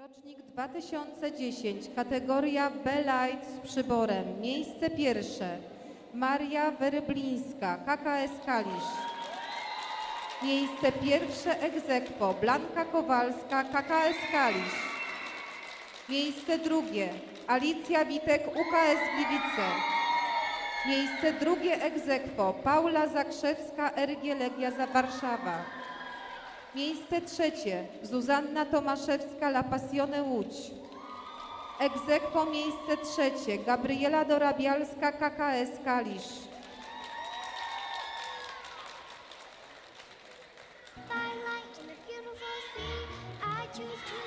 Rocznik 2010, kategoria B-Light z przyborem. Miejsce pierwsze Maria Weryblińska, KKS Kalisz. Miejsce pierwsze egzekwo Blanka Kowalska, KKS Kalisz. Miejsce drugie Alicja Witek, UKS Gliwice. Miejsce drugie egzekwo Paula Zakrzewska, RG Legia za Warszawa. Miejsce trzecie Zuzanna Tomaszewska, La Passione Łódź. Egzekwo miejsce trzecie Gabriela Dorabialska, KKS Kalisz. Starlight in the beautiful sea. I choose